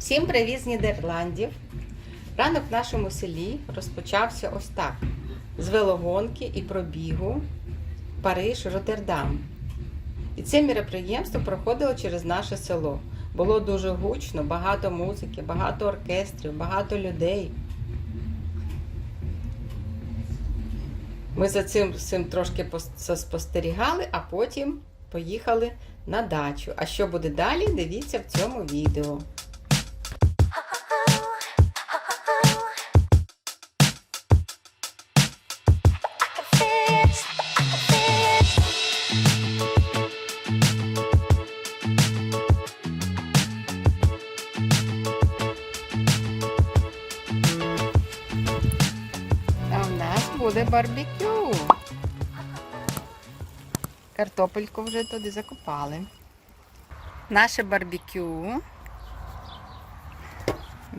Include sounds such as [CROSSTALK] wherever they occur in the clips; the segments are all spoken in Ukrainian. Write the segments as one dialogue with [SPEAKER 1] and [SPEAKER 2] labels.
[SPEAKER 1] Всім привіт з Нідерландів. Ранок в нашому селі розпочався ось так: з велогонки і пробігу Париж-Роттердам. І це міроприємство проходило через наше село. Було дуже гучно, багато музики, багато оркестрів, багато людей. Ми за цим всім трошки спостерігали, а потім поїхали на дачу. А що буде далі, дивіться в цьому відео. Барбекю. Картопельку вже туди закопали. Наше барбекю.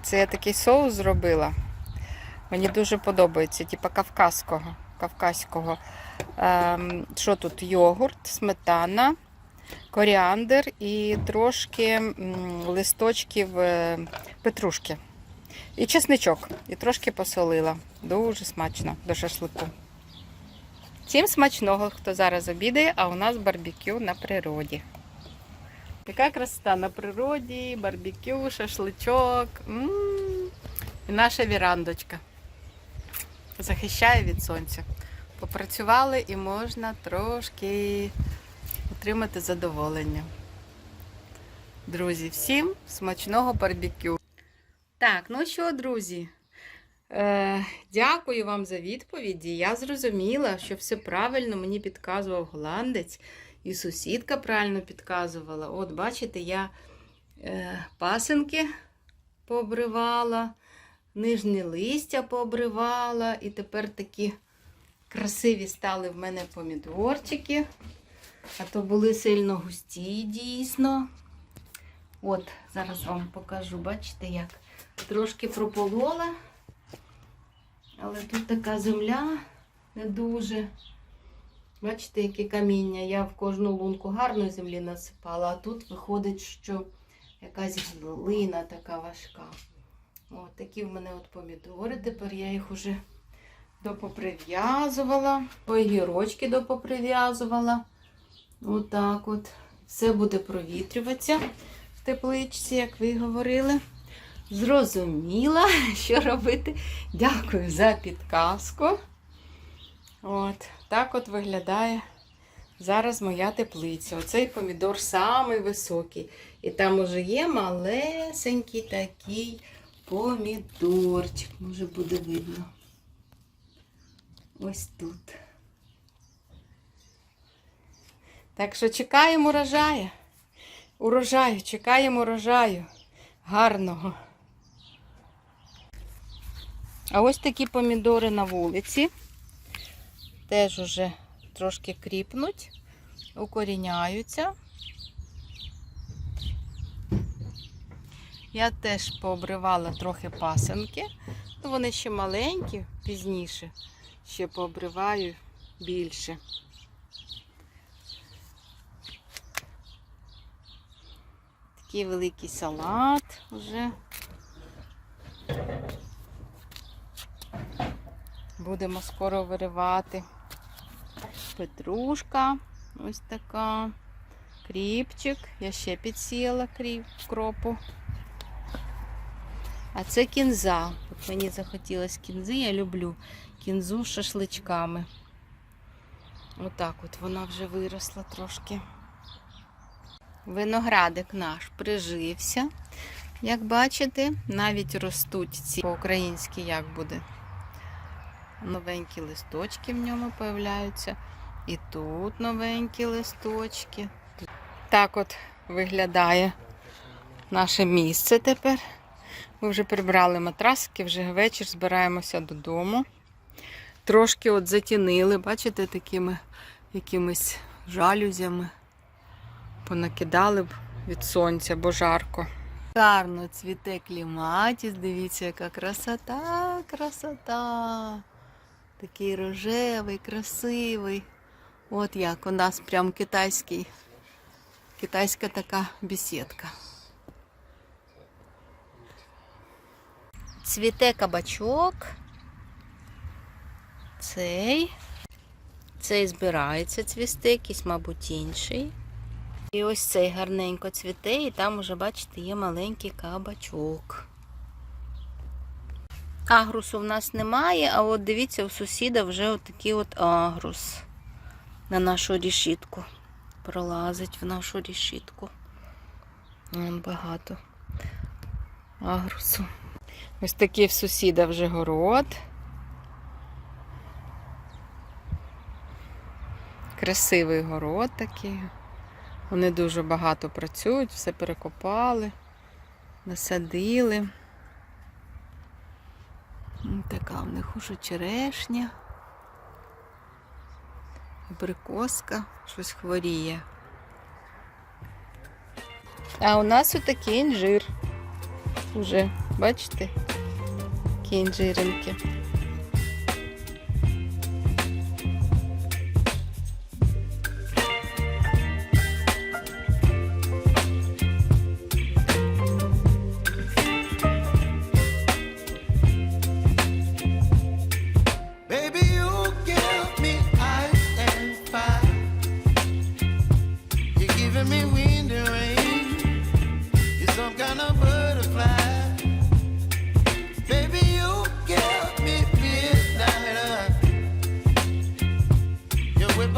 [SPEAKER 1] Це я такий соус зробила. Мені дуже подобається, типу кавказького. кавказького. Ем, що тут? Йогурт, сметана, коріандр і трошки листочків е, петрушки. І чесничок. І трошки посолила. Дуже смачно до шашлику. Всім смачного, хто зараз обідає, а у нас барбекю на природі. Яка красота на природі, барбекю, шашличок. м І наша вірандочка. Захищає від сонця. Попрацювали і можна трошки отримати задоволення. Друзі, всім смачного барбекю. Так, ну що, друзі? Е, дякую вам за відповіді. Я зрозуміла, що все правильно мені підказував голландець, і сусідка правильно підказувала. От, бачите, я е, пасинки пообривала, нижнє листя пообривала, і тепер такі красиві стали в мене помідорчики. А то були сильно густі, дійсно. От, зараз вам покажу, бачите, як трошки прополола. Але тут така земля не дуже. Бачите, яке каміння. Я в кожну лунку гарної землі насипала, а тут виходить, що якась глина така важка. От такі в мене от помідори. Тепер я їх уже допоприв'язувала. Огірочки допоприв'язувала. Отак от. Все буде провітрюватися в тепличці, як ви говорили. Зрозуміла, [LAUGHS] що робити. Дякую за підказку. От, так от виглядає зараз моя теплиця. Оцей помідор самий високий. І там уже є малесенький такий помідорчик. Може буде видно. Ось тут. Так що чекаємо урожаю. Урожаю, чекаємо урожаю. Гарного. А ось такі помідори на вулиці. Теж уже трошки кріпнуть, укоріняються. Я теж пообривала трохи пасенки. Ну, вони ще маленькі, пізніше. Ще пообриваю більше. Такий великий салат вже. Будемо скоро виривати. Петрушка ось така. Кріпчик. Я ще підсіяла кріп, кропу. А це кінза. От мені захотілося кінзи, я люблю кінзу з шашличками. Отак от вона вже виросла трошки. Виноградик наш прижився. Як бачите, навіть ростуть ці по-українськи як буде. Новенькі листочки в ньому появляються. І тут новенькі листочки. Так от виглядає наше місце тепер. Ми вже прибрали матраски, вже вечір збираємося додому. Трошки от затінили, бачите, такими якимись жалюзями. Понакидали б від сонця, бо жарко. Гарно цвіте кліматіс, дивіться, яка красота, красота. Такий рожевий, красивий. От як у нас прям китайський, китайська така бесідка. Цвіте кабачок. Цей. Цей збирається цвісти, якийсь, мабуть, інший. І ось цей гарненько цвіте, і там уже, бачите, є маленький кабачок. Агрусу в нас немає, а от дивіться, у сусіда вже отакий от агрус на нашу рішітку. Пролазить в нашу рішітку. Багато агрусу. Ось такий в сусіда вже город. Красивий город такий. Вони дуже багато працюють, все перекопали, насадили. Така в них уже черешня. Абрикоска, щось хворіє. А у нас отакий інжир. Уже, бачите? Такі інжиринки.